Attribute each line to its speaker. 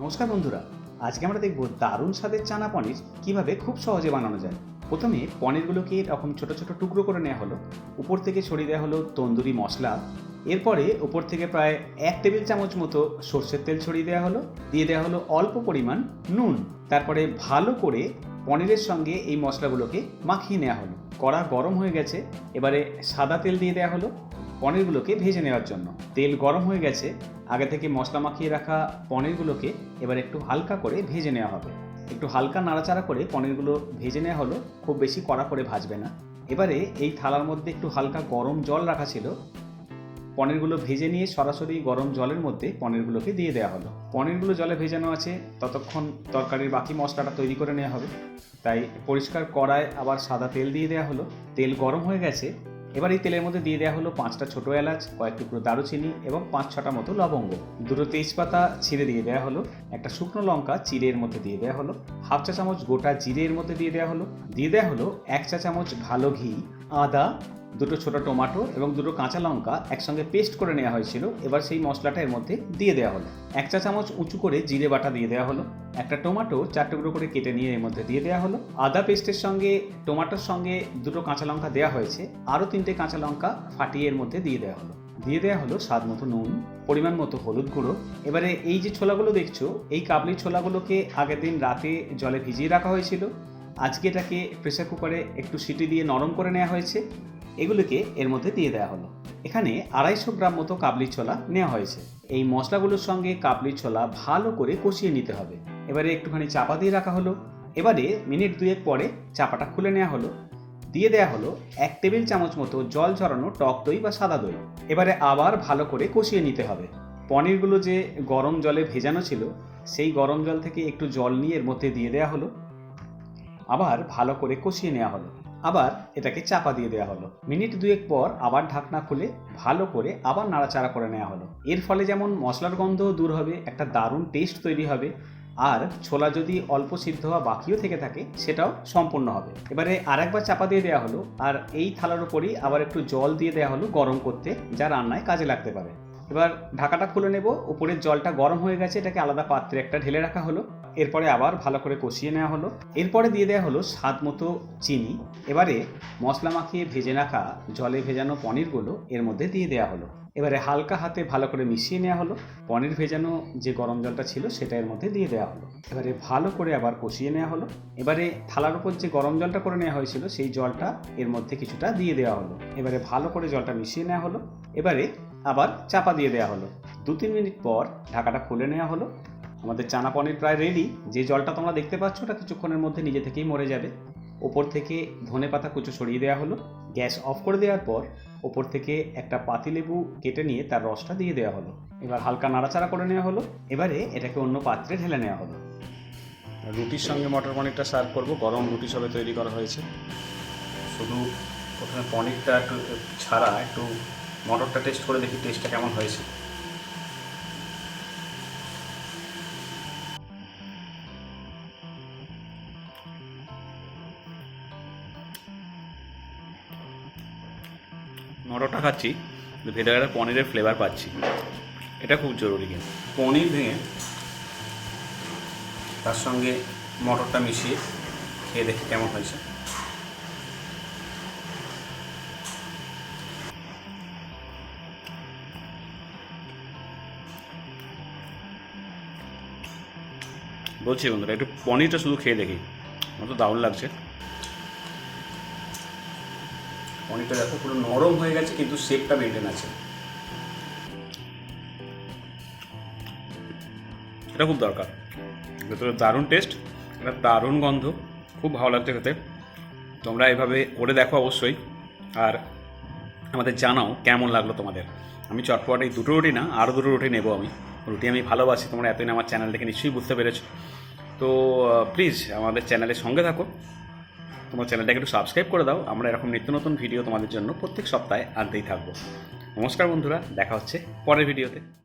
Speaker 1: নমস্কার বন্ধুরা। আজকে আমরা দেখব দারুণ স্বাদের চানা পনির কীভাবে খুব সহজে বানানো যায়। প্রথমে পনিরগুলোকে এরকম ছোট ছোট টুকরো করে নেওয়া হলো। উপর থেকে ছড়িয়ে দেওয়া হলো তন্দুরি মশলা। এরপরে উপর থেকে প্রায় এক টেবিল চামচ মতো সর্ষের তেল ছড়িয়ে দেওয়া হলো। দিয়ে দেওয়া হলো অল্প পরিমাণ নুন। তারপরে ভালো করে পনিরের সঙ্গে এই মশলাগুলোকে মাখিয়ে নেওয়া হলো। কড়া গরম হয়ে গেছে। এবারে সাদা তেল দিয়ে দেওয়া হলো। পনিরগুলোকে ভেজে নেওয়ার জন্য। তেল গরম হয়ে গেছে, আগে থেকে মশলা মাখিয়ে রাখা পনিরগুলোকে এবার একটু হালকা করে ভেজে নেওয়া হবে। একটু হালকা নাড়াচাড়া করে পনিরগুলো ভেজে নেওয়া হলো, খুব বেশি কড়া করে ভাজবে না। এবারে এই থালার মধ্যে একটু হালকা গরম জল রাখা ছিল। পনিরগুলো ভেজে নিয়ে সরাসরি গরম জলের মধ্যে পনিরগুলোকে দিয়ে দেওয়া হলো। পনিরগুলো জলে ভেজানো আছে, ততক্ষণ তরকারির বাকি মশলাটা তৈরি করে নেওয়া হবে। তাই পরিষ্কার কড়ায় আবার সাদা তেল দিয়ে দেওয়া হলো। তেল গরম হয়ে গেছে এবার এই তেলের মধ্যে দিয়ে দেওয়া হলো পাঁচটা ছোটো এলাচ, কয়েক টুকরো দারুচিনি এবং পাঁচ ছটা মতো লবঙ্গ। দুটো তেজপাতা ছিঁড়ে দিয়ে দেওয়া হলো, একটা শুকনো লঙ্কা চিড়ের মধ্যে দিয়ে দেওয়া হলো, হাফ চা চামচ গোটা জিরের মধ্যে দিয়ে দেওয়া হলো, দিয়ে দেওয়া হলো এক চা চামচ ভালো ঘি, আদা দুটো ছোটো টমেটো এবং দুটো কাঁচা লঙ্কা একসঙ্গে পেস্ট করে নেওয়া হয়েছিল। এবার সেই মশলাটা এর মধ্যে দিয়ে দেওয়া হলো। এক চা চামচ উঁচু করে জিরে বাটা দিয়ে দেওয়া হলো। একটা টমেটো চার টুকরো করে কেটে নিয়ে এর মধ্যে দিয়ে দেওয়া হলো। আদা পেস্টের সঙ্গে, টমেটোর সঙ্গে দুটো কাঁচা লঙ্কা দেওয়া হয়েছে। আরও তিনটে কাঁচা লঙ্কা ফাটিয়ে এর মধ্যে দিয়ে দেওয়া হলো। দিয়ে দেওয়া হলো স্বাদ মতো নুন, পরিমাণ মতো হলুদ গুঁড়ো। এবারে এই যে ছোলাগুলো দেখছ, এই কাবলি ছোলাগুলোকে আগের দিন রাতে জলে ভিজিয়ে রাখা হয়েছিল। আজকে এটাকে প্রেসার কুকারে একটু সিটি দিয়ে নরম করে নেওয়া হয়েছে। এগুলোকে এর মধ্যে দিয়ে দেওয়া হলো। এখানে আড়াইশো গ্রাম মতো কাবলি ছোলা নেওয়া হয়েছে। এই মশলাগুলোর সঙ্গে কাবলি ছোলা ভালো করে কষিয়ে নিতে হবে। এবারে একটুখানি চাপা দিয়ে রাখা হলো। এবারে মিনিট দুয়েক পরে চাপাটা খুলে নেওয়া হলো। দিয়ে দেওয়া হলো এক টেবিল চামচ মতো জল ঝরানো টক দই বা সাদা দই। এবারে আবার ভালো করে কষিয়ে নিতে হবে। পনিরগুলো যে গরম জলে ভেজানো ছিল, সেই গরম জল থেকে একটু জল নিয়ে এর মধ্যে দিয়ে দেওয়া হলো। আবার ভালো করে কষিয়ে নেওয়া হলো। আবার এটাকে চাপা দিয়ে দেওয়া হলো। মিনিট দুয়েক পর আবার ঢাকনা খুলে ভালো করে আবার নাড়াচাড়া করে নেওয়া হলো। এর ফলে যেমন মশলার গন্ধও দূর হবে, একটা দারুণ টেস্ট তৈরি হবে, আর ছোলা যদি অল্প সিদ্ধ হওয়া বাকিও থেকে থাকে, সেটাও সম্পূর্ণ হবে। এবারে আর একবার চাপা দিয়ে দেওয়া হলো, আর এই থালার উপরই আবার একটু জল দিয়ে দেওয়া হলো গরম করতে, যা রান্নায় কাজে লাগতে পারে। এবার ঢাকাটা খুলে নেব, উপরের জলটা গরম হয়ে গেছে, এটাকে আলাদা পাত্রে একটা ঢেলে রাখা হলো। এরপরে আবার ভালো করে কষিয়ে নেওয়া হলো। এরপরে দিয়ে দেওয়া হলো স্বাদ মতো চিনি। এবারে মশলা মাখিয়ে ভেজে রাখা জলে ভেজানো পনিরগুলো এর মধ্যে দিয়ে দেওয়া হলো। এবারে হালকা হাতে ভালো করে মিশিয়ে নেওয়া হলো। পনির ভেজানো যে গরম জলটা ছিল সেটা এর মধ্যে দিয়ে দেওয়া হলো। এবারে ভালো করে আবার কষিয়ে নেওয়া হলো। এবারে থালার উপর যে গরম জলটা করে নেওয়া হয়েছিল সেই জলটা এর মধ্যে কিছুটা দিয়ে দেওয়া হলো। এবারে ভালো করে জলটা মিশিয়ে নেওয়া হলো। এবারে আবার চাপা দিয়ে দেওয়া হলো। দু তিন মিনিট পর ঢাকাটা খুলে নেওয়া হলো। আমাদের চানা পনির প্রায় রেডি যে জলটা তোমরা দেখতে পাচ্ছ, ওটা কিছুক্ষণের মধ্যে নিজে থেকেই মরে যাবে। ওপর থেকে ধনে পাতা কুচো সরিয়ে দেওয়া হলো। গ্যাস অফ করে দেওয়ার পর ওপর থেকে একটা পাতিলেবু কেটে নিয়ে তার রসটা দিয়ে দেওয়া হলো। এবার হালকা নাড়াচাড়া করে নেওয়া হলো। এবারে এটাকে অন্য পাত্রে ঢেলে নেওয়া হলো।
Speaker 2: রুটির সঙ্গে মটর পনিরটা সার্ভ করব। গরম রুটি সবে তৈরি করা হয়েছে। শুধু প্রথমে পনিরটা একটু ছাড়া, একটু মটরটা টেস্ট করে দেখি টেস্টটা কেমন হয়েছে। মটরটা খাচ্ছি ভেতরে একটা পনিরের ফ্লেভার পাচ্ছি। এটা খুব জরুরি কিন্তু। পনির ভেঙে তার সঙ্গে মটরটা মিশিয়ে খেয়ে দেখি কেমন হয়েছে। বলছি বন্ধুরা একটু পনিরটা শুধু খেয়ে দেখি। আমার তো দারুণ লাগছে। পনিরটা দেখো, পুরো নরম হয়ে গেছে, কিন্তু শেপটা মেনটেন আছে। এটা খুব দরকার। ভেতরে দারুণ টেস্ট একটা দারুণ গন্ধ, খুব ভালো লাগছে খেতে। তোমরা এভাবে করে দেখো অবশ্যই। আর আমাদের জানাও কেমন লাগল তোমাদের। আমি চটপট এই দুটো রুটি না আরও দুটো রুটি নেব আমি। রুটি আমি ভালোবাসি, তোমরা এতদিন আমার চ্যানেল দেখে নিশ্চয়ই বুঝতে পেরেছ। তো প্লিজ আমাদের চ্যানেলের সঙ্গে থাকো। তোমার চ্যানেলটাকে একটু সাবস্ক্রাইব করে দাও। আমরা এরকম নিত্য নতুন ভিডিও তোমাদের জন্য প্রত্যেক সপ্তাহে আনতেই থাকব। নমস্কার বন্ধুরা, দেখা হচ্ছে পরের ভিডিওতে